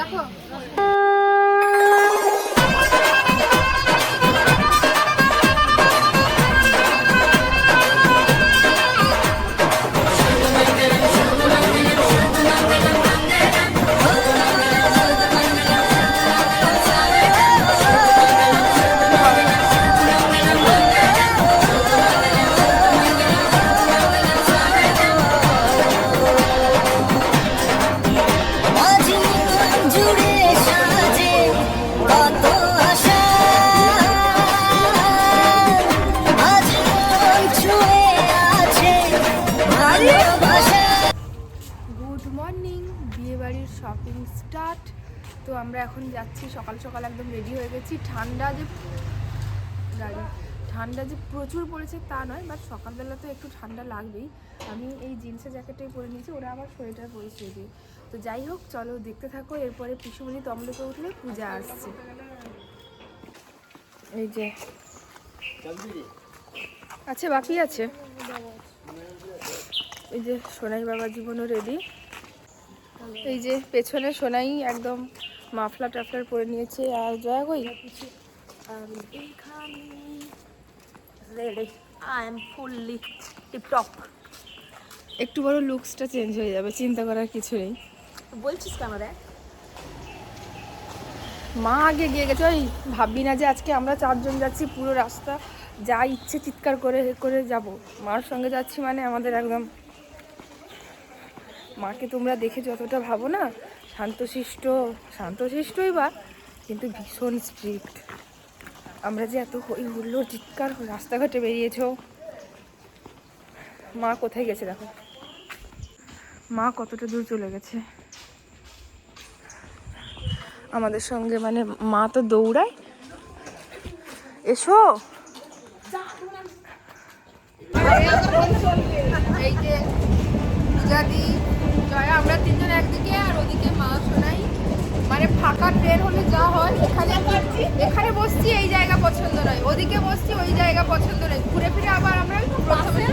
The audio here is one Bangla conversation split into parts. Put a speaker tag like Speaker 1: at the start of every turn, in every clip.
Speaker 1: দেখো তো আমরা এখন যাচ্ছি, সকাল সকাল একদম রেডি হয়ে গেছি। ঠান্ডা যে গাড়ি, ঠান্ডা যে প্রচুর পড়েছে তা নয় বাট সকালবেলা তো একটু ঠান্ডা লাগবেই। আমি এই জিন্সের জ্যাকেটটাই পরে নিয়েছি, ওরা আবার সোয়েটার পরেছে দিয়ে তো যাই হোক, চলো দেখতে থাকো, এরপরে পিসুমণি তমলুকে উঠলে পূজা আসছে। এই যে। আছে, বাকি আছে? এই যে, সোনাই বাবা জীবনও রেডি এই যে, পেছনে সোনাই একদম মাফলা টাফলার পরে নিয়েছে আর জয়া কই?
Speaker 2: আই এম ফুললি টিপটপ
Speaker 1: একটু বড় লুকসটা চেঞ্জ হয়ে যাবে চিন্তা করার কিছু নেই।
Speaker 2: বলছিস ক্যামেরায়
Speaker 1: মা আগে গিয়ে গেছে ওই ভাববি না যে আজকে আমরা চারজন যাচ্ছি পুরো রাস্তা যা ইচ্ছে চিৎকার করে করে যাব। মার সঙ্গে যাচ্ছি মানে আমাদের একদম। মাকে তোমরা দেখে যতটা ভাবো না শান্তশিষ্ট, শান্তশিষ্টই বা, কিন্তু ভীষণ স্ট্রিক্ট আমরা যে এত হই হুল্লো চিৎকার রাস্তাঘাটে বেরিয়েছো। মা কোথায় গেছে দেখো? মা কতটা দূর চলে গেছে? আমাদের সঙ্গে মানে মা তো দৌড়ায়। এসো। এই যে পূজাদি জয়া আমরা তিনজন একদিকে আর ওদিকে মা শোনাই মানে ফাঁকা ট্রেন হলে যা হয় এখানে এখানে বসছি এই জায়গা পছন্দ নয়। ওদিকে বসছি ওই জায়গা পছন্দ নয়। ঘুরে ফিরে আবার আমরা প্রথমে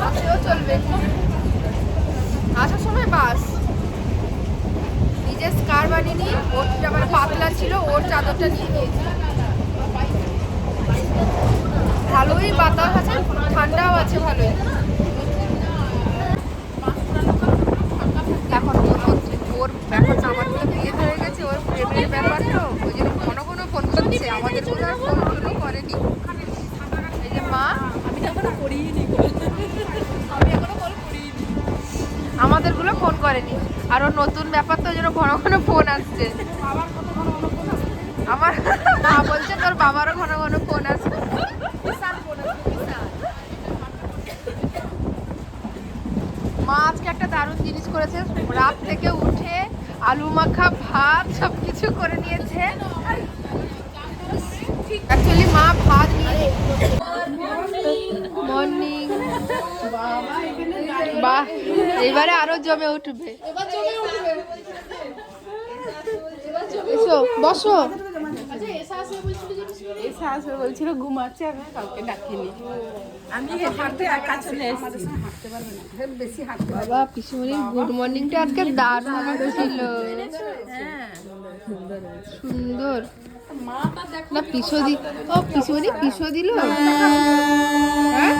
Speaker 1: বাসেও চলবে। আসার সময় বাস। নিজের স্কার বানিয়ে নিয়ে ওরটা মানে পাতলা ছিল ওর চাদরটা নিয়ে নিয়েছি। ভালোই বাতাস আছে ঠান্ডাও আছে ভালোই এখন ও হচ্ছে ওর ব্যাপারটা আমার তো বিয়ে হয়ে গেছে ওর প্রেমের ব্যাপার তো ওই জন্য ফোন করছে আমাদের কোনো আর ফোন টোনও করেনি। এই যে মা আমাদেরগুলো ফোন করেনি। আর ওর নতুন ব্যাপার তো ওই জন্য ঘন ঘন ফোন আসছে। আমার মা বলছে তোর বাবারও ঘন ঘন ফোন আসছে। মা আজকে একটা দারুণ জিনিস করেছে রাত থেকে উঠে আলু মাখা, ভাত সব কিছু করে নিয়েছে। অ্যাকচুয়ালি মা ভাত নিয়ে মর্নিং বাহ, এবারে আরও জমে উঠবে। বসো।
Speaker 3: এসে আসবে বলছিল ঘুমাচ্ছে আমি কাউকে ডাকিনি। আমি হাঁটতে একা চলে এসেছি। বেশি হাঁটতে
Speaker 1: বাবা পিসুমণির গুড মর্নিংটা আজকে দারুণ ছিল সুন্দর না পিসো দি ও পিসুমণি পিসো দিল? হ্যাঁ?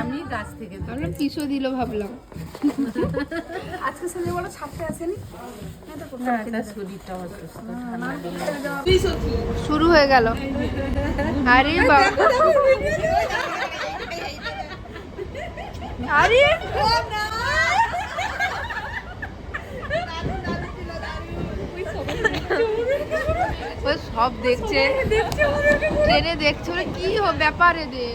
Speaker 3: আমি গাছ থেকে
Speaker 1: আমরা পিসো দিল ভাবলাম
Speaker 3: আজকে ছাড়তে আসেনি
Speaker 1: শুরু হয়ে গেল আরে বাবা আরে সব দেখছে ট্রেনে দেখছে ওরা কি ব্যাপার এদের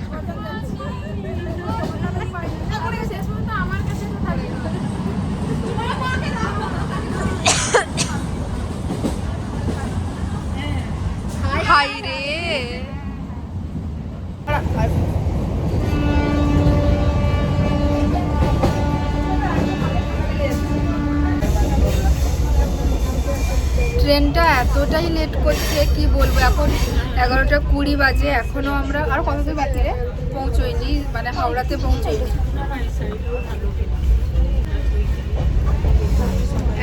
Speaker 1: এতটাই লেট করছে, কি বলব? এখন এগারোটা কুড়ি বাজে, এখনও আমরা আর কত দূর বাজে পৌঁছোইনি মানে হাওড়াতে পৌঁছোইনি।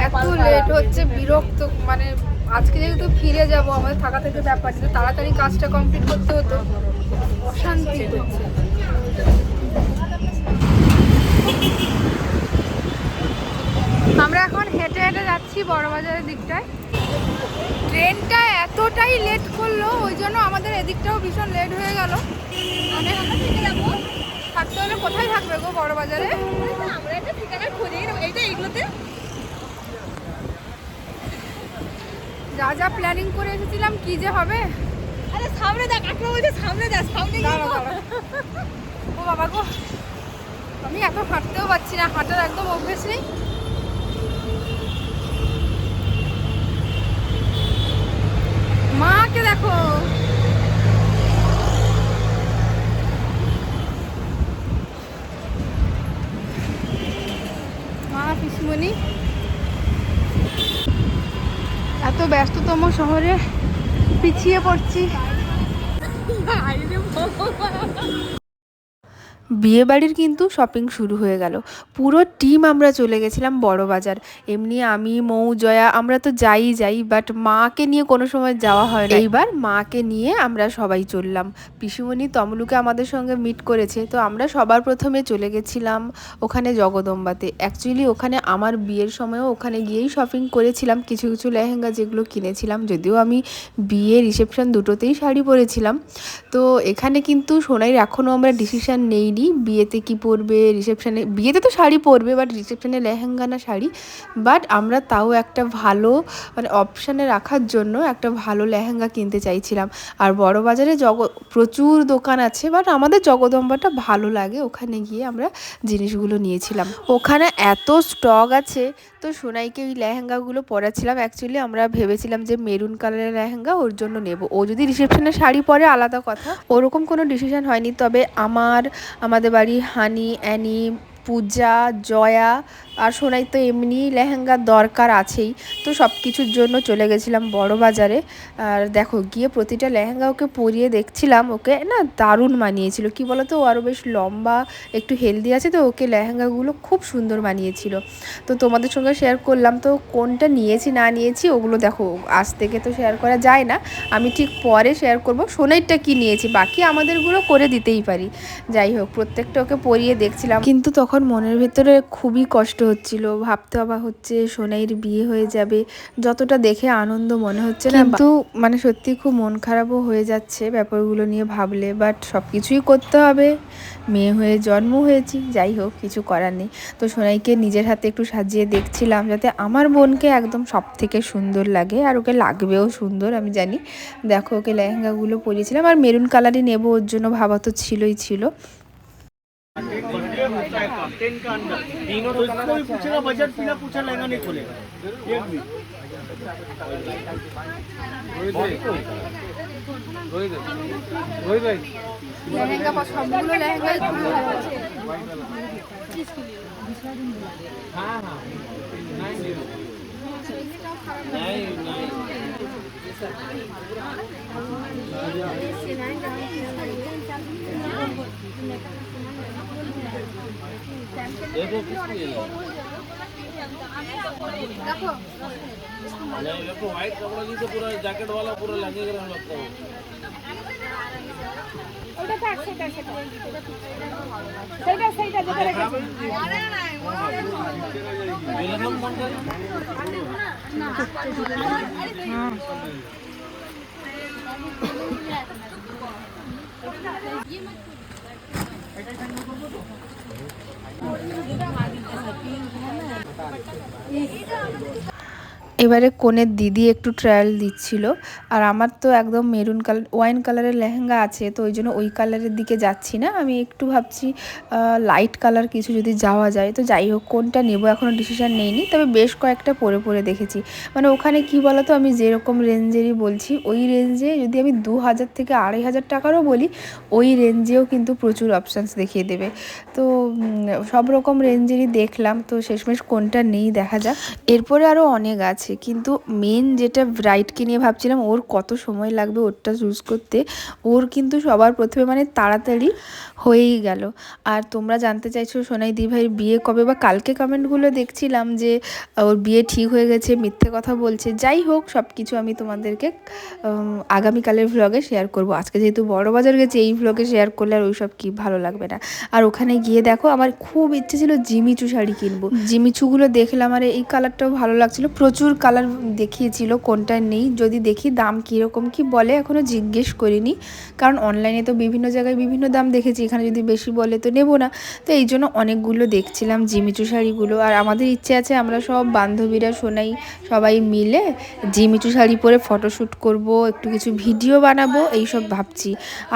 Speaker 1: এত লেট হচ্ছে, বিরক্ত মানে আজকে যেহেতু ফিরে যাব, আমাদের থাকা থেকে ব্যাপার কিন্তু তাড়াতাড়ি কাজটা কমপ্লিট করতে হতো। অশান্তি হচ্ছে। আমরা এখন হেঁটে হেঁটে যাচ্ছি বড়বাজারের দিকটায়। ট্রেনটা এতটাই লেট করল ওই জন্য আমাদের এদিকটাও ভীষণ লেট হয়ে গেল। অনেক থাকতে হলে কোথায় থাকবে গো বড়বাজারে?
Speaker 2: আমরা একটা ঠিকানা খুঁজেই নেব। এইটা এইগুলোতে।
Speaker 1: যা যা প্ল্যানিং করে এসেছিলাম কি যে হবে?
Speaker 2: আরে সামনে দেখ বলছে সামনে দেখ।
Speaker 1: ও বাবা গো আমি এত হাঁটতেও পারছি না হাঁটার একদম অভ্যেস নেই। মাকে দেখো। মা পিসমণি। এত ব্যস্ততম শহরে পিছিয়ে পড়ছি। বিয়ে বাড়ির কিন্তু শপিং শুরু হয়ে গেল। পুরো টিম আমরা চলে গেছিলাম বড় বাজার এমনি আমি মৌ জয়া আমরা তো যাই যাই বাট মাকে নিয়ে কোনো সময় যাওয়া হয় না। এইবার মাকে নিয়ে আমরা সবাই চললাম। পিসিমণি তমলুকে আমাদের সঙ্গে মিট করেছে তো আমরা সবার প্রথমে চলে গেছিলাম ওখানে জগদম্বাতে। অ্যাকচুয়ালি ওখানে আমার বিয়ের সময়ও ওখানে গিয়েই শপিং করেছিলাম। কিছু কিছু লেহেঙ্গা যেগুলো কিনেছিলাম যদিও আমি বিয়ে রিসেপশন দুটোতেই শাড়ি পরেছিলাম। তো এখানে কিন্তু সোনাইর এখনও আমরা ডিসিশন নেইনি বিয়েতে কি পরবে রিসেপশানে বিয়েতে তো শাড়ি পরবে বাট রিসেপশানে লেহেঙ্গা না শাড়ি বাট আমরা তাও একটা ভালো মানে অপশানে রাখার জন্য একটা ভালো লেহেঙ্গা কিনতে চাইছিলাম। আর বড় বাজারে জগ, প্রচুর দোকান আছে বাট আমাদের জগদম্বাটা ভালো লাগে, ওখানে গিয়ে আমরা জিনিসগুলো নিয়েছিলাম। ওখানে এত স্টক আছে তো সোনাইকে ওই লেহেঙ্গাগুলো পরাছিলাম অ্যাকচুয়ালি আমরা ভেবেছিলাম যে মেরুন কালারের লেহেঙ্গা ওর জন্য নেব। ও যদি রিসেপশনে শাড়ি পরে, আলাদা কথা। ওরকম কোনো ডিসিশন হয়নি। তবে আমার, আমাদের বাড়ি হানি, অ্যানি, পূজা, জয়া আর সোনাই তো এমনি লেহেঙ্গার দরকার আছেই। তো সব কিছুর জন্য চলে গেছিলাম বড় বাজারে। আর দেখো, গিয়ে প্রতিটা লেহেঙ্গা ওকে পরিয়ে দেখছিলাম। ওকে না দারুণ মানিয়েছিল। কি বলতো, ও আরও বেশ লম্বা, একটু হেলদি আছে তো, ওকে লেহেঙ্গাগুলো খুব সুন্দর মানিয়েছিল। তো তোমাদের সঙ্গে শেয়ার করলাম। তো কোনটা নিয়েছি, না নিয়েছি, ওগুলো দেখো, আজ থেকে তো শেয়ার করা যায় না। আমি ঠিক পরে শেয়ার করব। সোনাইরটা কি নিয়েছি? বাকি আমাদেরগুলো করে দিতেই পারি। যাই হোক, প্রত্যেকটা ওকে পরিয়ে দেখছিলাম। কিন্তু তখন মনের ভেতরে খুবই কষ্ট হচ্ছিল ভাবতে অবাক হচ্ছে সোনাইর বিয়ে হয়ে যাবে। যতটা দেখে আনন্দ মনে হচ্ছে না কিন্তু মানে সত্যি খুব মন খারাপও হয়ে যাচ্ছে ব্যাপারগুলো নিয়ে ভাবলে বাট সব কিছুই করতে হবে। মেয়ে হয়ে জন্ম হয়েছি যাই হোক কিছু করার নেই। তো সোনাইকে নিজের হাতে একটু সাজিয়ে দেখছিলাম যাতে আমার বোনকে একদম সব থেকে সুন্দর লাগে আর ওকে লাগবেও সুন্দর আমি জানি। দেখো ওকে লেহেঙ্গাগুলো পরিয়েছিলাম আর মেরুন কালারই নেব ওর জন্য ভাবা তো ছিলই ছিল।
Speaker 4: टेन का अंदर तीनों तो इसको भी पूछेगा बजट बिना पूछा लहंगा नहीं खुलेगा एक भी
Speaker 1: লেহেঙ্গা পছ- সবগুলো লেহেঙ্গাই খুব ভালো আছে দেখো
Speaker 5: व्हाइट कपड़ा जी तो पूरा जैकेट वाला पूरा लगेगा रहने लगता है
Speaker 1: ওটা থাক সেটা সেটা সেইটা সেইটা যেটা রেখেছি
Speaker 5: विलंबम कौन আমাদের
Speaker 1: এবারে কোনের দিদি একটু ট্রায়াল দিচ্ছিল। আর আমার তো একদম মেরুন কালার ওয়াইন কালারের লেহেঙ্গা আছে, তো ওই জন্য ওই কালারের দিকে যাচ্ছি না। আমি একটু ভাবছি লাইট কালার কিছু যদি যাওয়া যায়। তো যাই হোক, কোনটা নেব এখনও ডিসিশান নেইনি, তবে বেশ কয়েকটা পরে পরে দেখেছি। মানে ওখানে কি বলতো, আমি যেরকম রেঞ্জেরই বলছি, ওই রেঞ্জে যদি আমি দু হাজার থেকে আড়াই হাজার টাকারও বলি, ওই রেঞ্জেও কিন্তু প্রচুর অপশানস দেখিয়ে দেবে। তো সব রকম রেঞ্জেরই দেখলাম। তো শেষমেশ কোনটা নেই দেখা যাক। এরপরে আরও অনেক আছে। আছে। কিন্তু মেন যেটা ব্রাইডকে নিয়ে ভাবছিলাম ওর কত সময় লাগবে ওরটা চুজ করতে ওর কিন্তু সবার প্রথমে মানে তাড়াতাড়ি হয়েই গেল। আর তোমরা জানতে চাইছো সোনাই দি ভাইয়ের বিয়ে কবে? বা কালকে কমেন্টগুলো দেখছিলাম যে ওর বিয়ে ঠিক হয়ে গেছে মিথ্যে কথা বলছে। যাই হোক সব কিছু আমি তোমাদেরকে আগামীকালের ভ্লগে শেয়ার করব। আজকে যেহেতু বড় বাজার গেছে এই ভ্লগে শেয়ার করলে আর ওইসব কি ভালো লাগবে না। আর ওখানে গিয়ে দেখো আমার খুব ইচ্ছে ছিল জিমিচু শাড়ি কিনবো। জিমিচুগুলো দেখলাম আর এই কালারটাও ভালো লাগছিল। প্রচুর কালার দেখিয়েছিল, কোনটা নেই। যদি দেখি দাম কীরকম কি বলে এখনও জিজ্ঞেস করিনি। কারণ অনলাইনে তো বিভিন্ন জায়গায় বিভিন্ন দাম দেখেছি, এখানে যদি বেশি বলে তো নেব না। তো এই জন্য অনেকগুলো দেখছিলাম, জিমিচু শাড়িগুলো। আর আমাদের ইচ্ছে আছে আমরা সব বান্ধবীরা শোনাই সবাই মিলে জিমিচু শাড়ি পরে ফটোশ্যুট করব, একটু কিছু ভিডিও বানাবো, এইসব ভাবছি।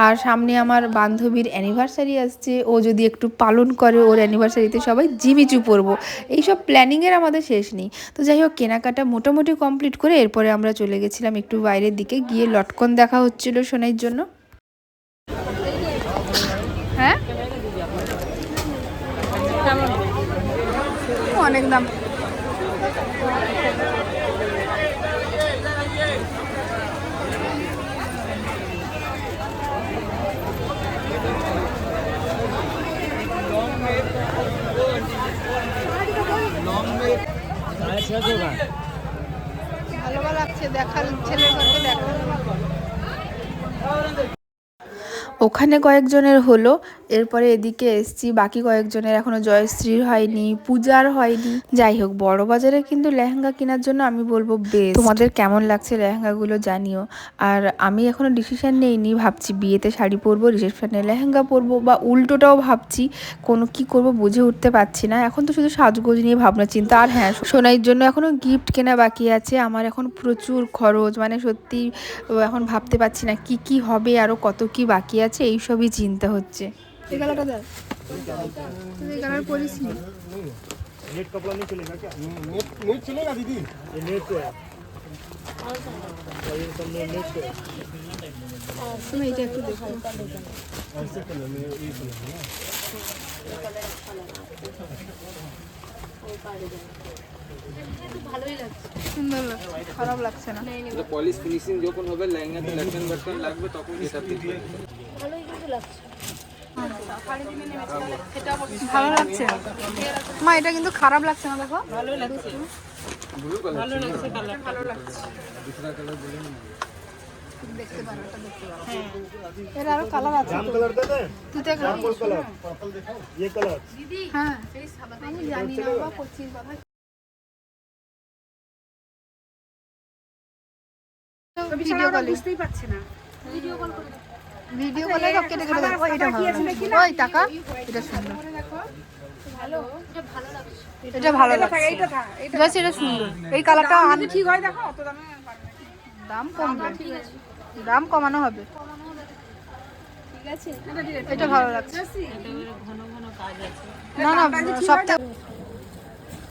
Speaker 1: আর সামনে আমার বান্ধবীর অ্যানিভার্সারি আসছে, ও যদি একটু পালন করে, ওর অ্যানিভার্সারিতে সবাই জিমিচু পরবো। এইসব প্ল্যানিংয়ের আমাদের শেষ নেই। তো যাই হোক, কেনাকাটা মোটামুটি কমপ্লিট করে এরপরে আমরা চলে গেছিলাম একটু বাইরের দিকে। গিয়ে লটকন দেখা হচ্ছিল সোনাইয়ের জন্য। হ্যাঁ? অনেক দাম। ভালো ভালো লাগছে দেখাল ছেলের ঘরকে দেখা ওখানে কয়েকজনের হলো এরপরে এদিকে এসছি, বাকি কয়েকজনের এখনও জয়শ্রীর হয়নি, পূজার হয়নি। যাই হোক বড় বাজারে কিন্তু লেহেঙ্গা কেনার জন্য আমি বলব বেশ তোমাদের কেমন লাগছে লেহেঙ্গাগুলো জানিও। আর আমি এখনও ডিসিশন নেইনি, ভাবছি বিয়েতে শাড়ি পরবো রিসেপশনে লেহেঙ্গা পরবো বা উল্টোটাও ভাবছি, কোনো কি করব বুঝে উঠতে পারছি না। এখন তো শুধু সাজগোজ নিয়ে ভাবনা চিন্তা। আর হ্যাঁ সোনাইয়ের জন্য এখনও গিফট কেনা বাকি আছে। আমার এখন প্রচুর খরচ মানে সত্যি এখন ভাবতে পারছি না কি কি হবে আরও কত কি বাকি আছে, এইসবই চিন্তা হচ্ছে। এই কালারটা দেখ এই কালার পরিস নি
Speaker 4: नेट कपड़ा नहीं चलेगा क्या नेट नेट चलेगा दीदी ये नेट तो है और ये सब में नेट तो है
Speaker 1: তুমি এটা একটু দেখো
Speaker 4: ऐसे कलर में ये कलर है ना
Speaker 1: সুন্দর লাগছে খারাপ লাগছে না
Speaker 6: পলিশ ফিনিশিং যখন হবে লেহেঙ্গাতে লটকন বটকন লাগবে তখন এটা দেখবে
Speaker 1: ভালো লাগছে? মা এটা কিন্তু খারাপ লাগছে না দেখো।
Speaker 6: ভালো লাগছে
Speaker 1: ভালো লাগছে ভালো লাগছে আরও কালার আছে হ্যাঁ। বুঝতেই পারছি না। ভিডিও কলে সব কেটে কেটে এটা ভালো ওই টাকা এটা সুন্দর। এটা ভালো লাগছে। জাস্ট এটা সুন্দর। এই কালারটা ঠিক হয় দেখো অত দামে দাম কমবে। দাম কমানো হবে। এটা ভালো লাগছে। না না সপ্তাহে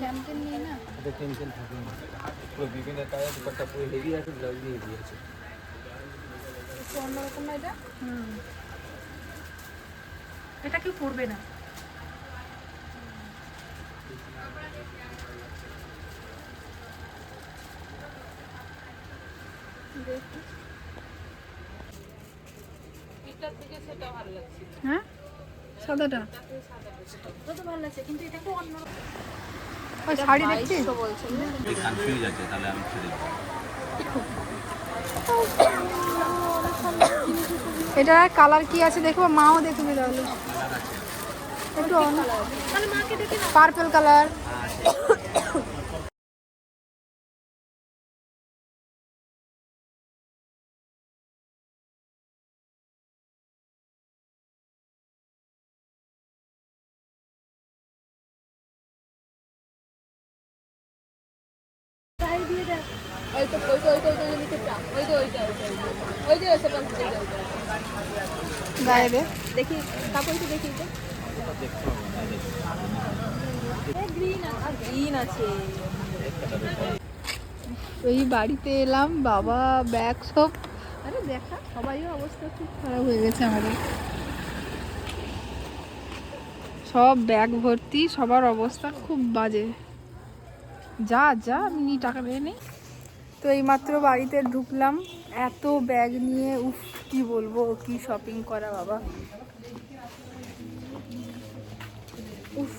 Speaker 1: ক্যাম্পেন নিয়ে না?
Speaker 6: এটা টেনশন থাকে পুরো বিভিন্ন কাজ দুপাট্টা পুরো হেভি আছে ব্লাউজ দিয়ে হেভি আছে।
Speaker 1: অন্যরকম না এটা
Speaker 3: এটা কেউ করবে না।
Speaker 1: হ্যাঁ? সাদাটা? ওই শাড়ি দেখছিস?
Speaker 5: কনফিউজ আছে তাহলে আমি ছেড়ে দিই। এটা কালার কি আছে দেখব মাও দেখবে তাহলে। একটু পার্পল কালার
Speaker 2: ওই তো ওই তো ওই তো ওই তো ওই নিচেরটা। ওই তো ওইটা ওইটা। ওইটা। ওই যে সেটা। দেখি দেখি তো
Speaker 5: ওই বাড়িতে এলাম বাবা ব্যাগ সব। আরে দেখা সবাই অবস্থা খুব খারাপ হয়ে গেছে আমাদের। সব ব্যাগ ভর্তি সবার অবস্থা খুব বাজে। যা যা আমি টাকা নিয়ে নিই তো এইমাত্র বাড়িতে ঢুকলাম। এত ব্যাগ নিয়ে, উফ, কি বলব, কি শপিং করা, বাবা। উফ।